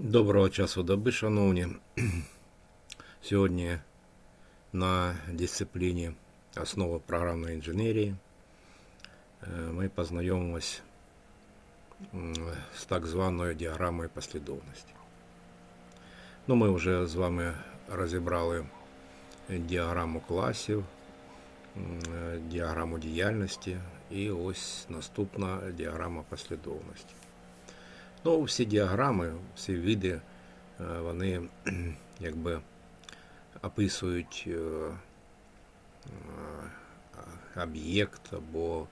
Доброго часу доби, шановні. Сьогодні на дисципліні основи програмної інженерії е, ми познайомимось з так званою діаграмою послідовності. Ну, ми вже з вами розібрали діаграму класів, е, діаграму діяльності і ось наступна діаграма послідовності. Ну, всі діаграми, всі види, е, вони якби описують е, е, об'єкт або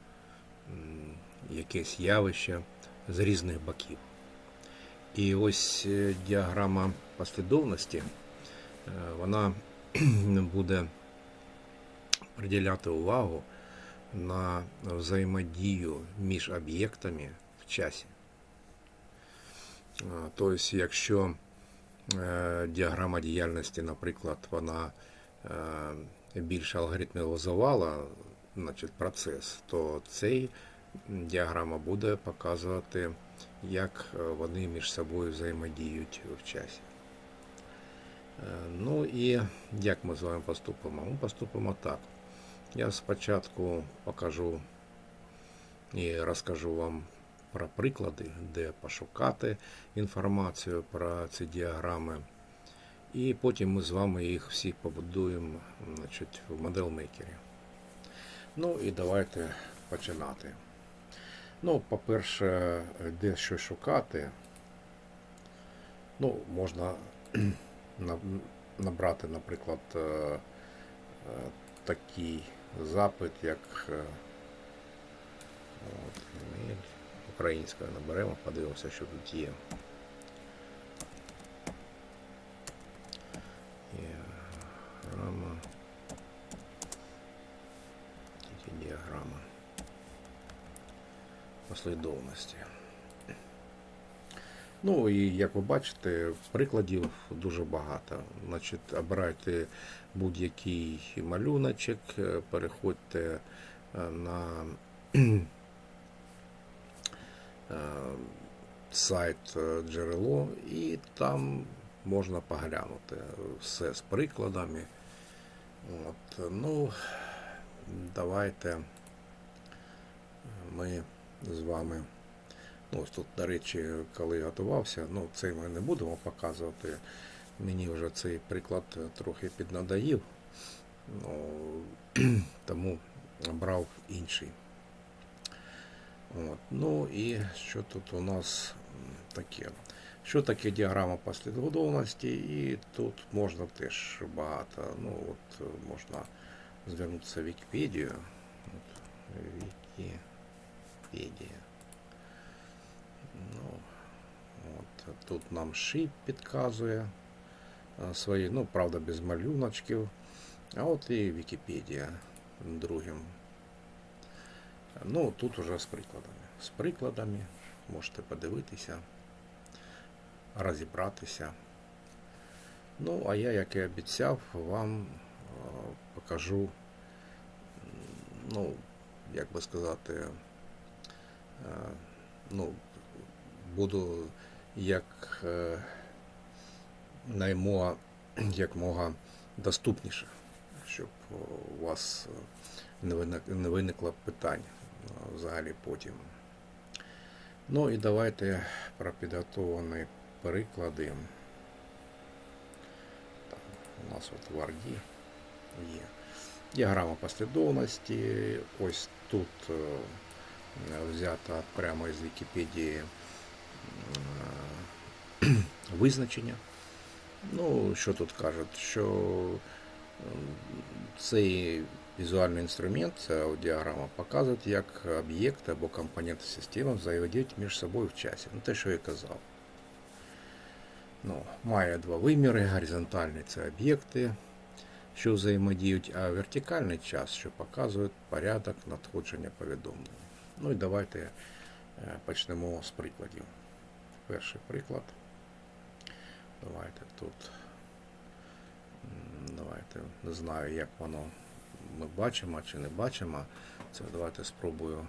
якесь явище з різних боків. І ось діаграма послідовності, вона буде приділяти увагу на взаємодію між об'єктами в часі. Тобто, якщо е, діаграма діяльності, наприклад, вона е, більше алгоритмізувала значить, процес, то цей діаграма буде показувати, як вони між собою взаємодіють в часі. Е, Ну і як ми з вами поступимо? Ми поступимо так. Я спочатку покажу і розкажу вам про приклади, де пошукати інформацію про ці діаграми. І потім ми з вами їх всі побудуємо значить, в моделмейкері. Ну і давайте починати. Ну, по-перше, де що шукати. Ну, можна набрати, наприклад, е, е, такий запит, як е, от. Українською наберемо, подивимося, що тут є. Діаграма. Тільки діаграма послідовності. Ну і як ви бачите, прикладів дуже багато. Значить, обирайте будь-який малюночок, переходьте е, на сайт е, джерело, і там можна поглянути все з прикладами. От, ну, давайте ми з вами. Ну, ось тут, до речі, коли готувався, ну цей ми не будемо показувати. Мені вже цей приклад трохи піднадоїв, ну, тому брав інший. От. Ну і що тут у нас таке? Що таке діаграма послідовності? І тут можна теж багато. Ну, от е, можна звернутися в Вікіпедію. От, Вікіпедія. Ну, от, тут нам шип підказує а, свої, ну, правда, без малюночків. А от і Вікіпедія другим. Ну, тут уже з прикладами. З прикладами можете подивитися, розібратися. Ну, а я, як і обіцяв, вам е, покажу, ну, як би сказати, е, ну, буду як е, наймога, як мога доступніше, щоб у вас не виник- не виникло питань взагалі потім. Ну і давайте про підготовлені приклади. Так, у нас от в Варді є. Діаграма послідовності. Ось тут е, взята прямо із Вікіпедії е, визначення. Ну, що тут кажуть, що цей візуальний інструмент, ця аудіограма, показує, як об'єкти або компоненти системи взаємодіють між собою в часі. Ну, те, що я казав. Ну, має два виміри, горизонтальний це об'єкти, що взаємодіють, а вертикальний час, що показує порядок надходження повідомлень. Ну і давайте е, почнемо з прикладів. Перший приклад. Давайте тут. Давайте не знаю, як воно ми бачимо чи не бачимо. Це давайте спробую.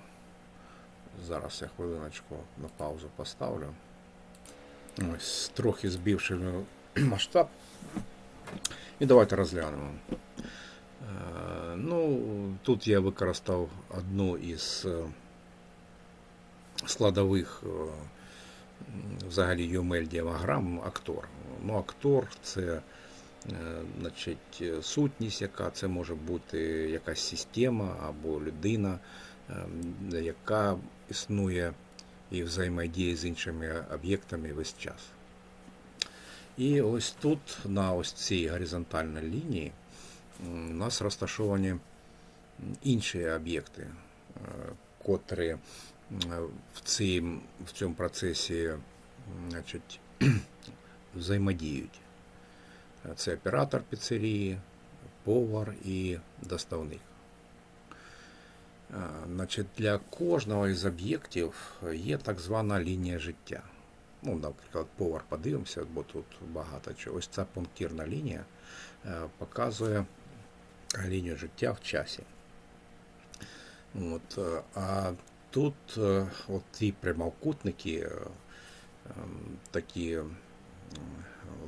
Зараз я хвилиночку на паузу поставлю. Ось, трохи збивши масштаб. І давайте розглянемо. Е, Ну, тут я використав одну із е, складових е, взагалі UML діаграм актор. Ну, актор це значить, е, сутність, яка це може бути якась система або людина, е, яка існує і взаємодіє з іншими об'єктами весь час. І ось тут, на ось цій горизонтальній лінії, у нас розташовані інші об'єкти, е, котрі в, цим, в цьому процесі значить, взаємодіють. Е, Це оператор піцерії, повар і доставник. Е, Значить, для кожного із об'єктів є так звана лінія життя. Ну, наприклад, повар подивимося, бо тут багато чого. Ось ця пунктирна лінія е, показує лінію життя в часі. От, а тут от ті прямокутники, ем, такі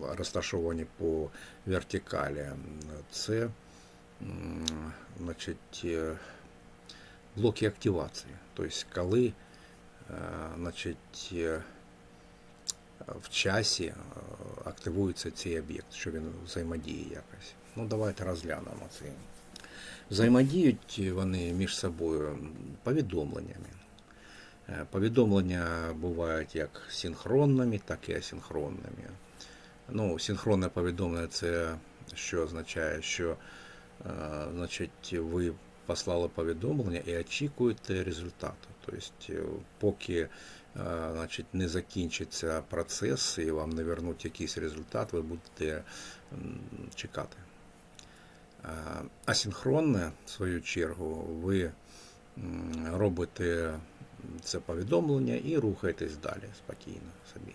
розташовані по вертикалі, це значить, е, блоки активації. Тобто, коли е, значить, е, в часі активується цей об'єкт, що він взаємодіє якось. Ну, давайте розглянемо це. Взаємодіють вони між собою повідомленнями. Е, Повідомлення бувають як синхронними, так і асинхронними. Ну, синхронне повідомлення це що означає, що е, значить, ви послали повідомлення і очікуєте результату. Тобто, е, поки значить, не закінчиться процес і вам не вернуть якийсь результат, ви будете чекати. Асинхронне, в свою чергу, ви робите це повідомлення і рухаєтесь далі спокійно собі.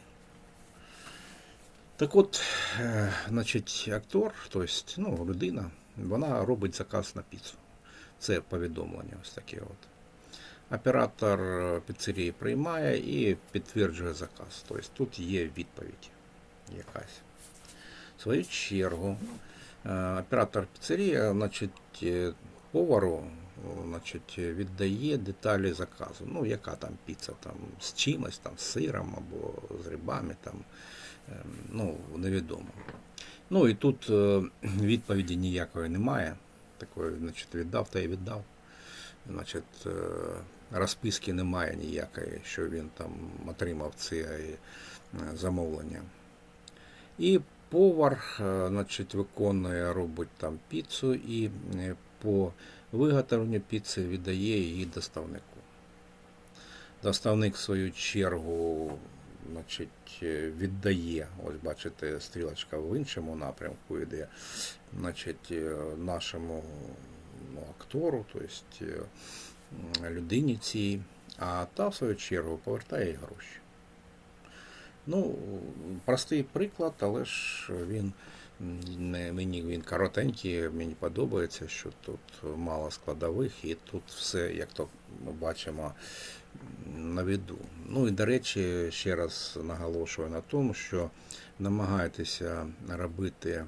Так от, е, значить, актор, тобто, ну, людина, вона робить заказ на піцу. Це повідомлення ось таке от. Оператор піцерії приймає і підтверджує заказ. Тобто тут є відповідь якась. В свою чергу, е, оператор піцерії, значить, е, повару значить, віддає деталі заказу. Ну, яка там піца, там, з чимось, там, з сиром або з рибами, там, ем, ну, невідомо. Ну і тут е, відповіді ніякої немає. Такої, значить, віддав та й віддав. Значить, е, розписки немає ніякої, що він там отримав це е, замовлення. І повар, е, значить, виконує, робить там піцу і е, по виготовленню піци віддає її доставнику. Доставник, в свою чергу, значить, е, віддає, ось бачите, стрілочка в іншому напрямку йде, значить, нашому ну, актору, тобто людині цій, а та, в свою чергу, повертає гроші. Ну, простий приклад, але ж він не мені він коротенький, мені подобається, що тут мало складових, і тут все, як то ми бачимо, на віду. Ну і до речі, ще раз наголошую на тому, що намагайтеся робити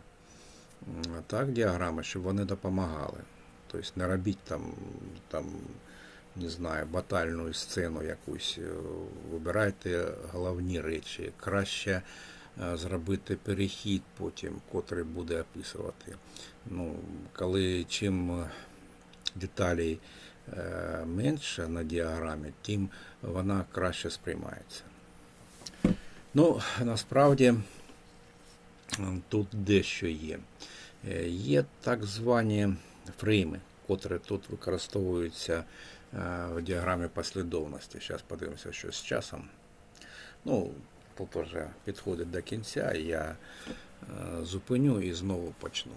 так діаграми, щоб вони допомагали. Тобто не робіть там, там не знаю, батальну сцену якусь, е, вибирайте головні речі. Краще е, зробити перехід потім, котрий буде описувати. Ну, коли чим е, деталей менше на діаграмі, тим вона краще сприймається. Ну, насправді тут дещо є. Є так звані фрейми, котрі тут використовуються в діаграмі послідовності. Зараз подивимося, що з часом. Ну, тут вже підходить до кінця, я е, зупиню і знову почну.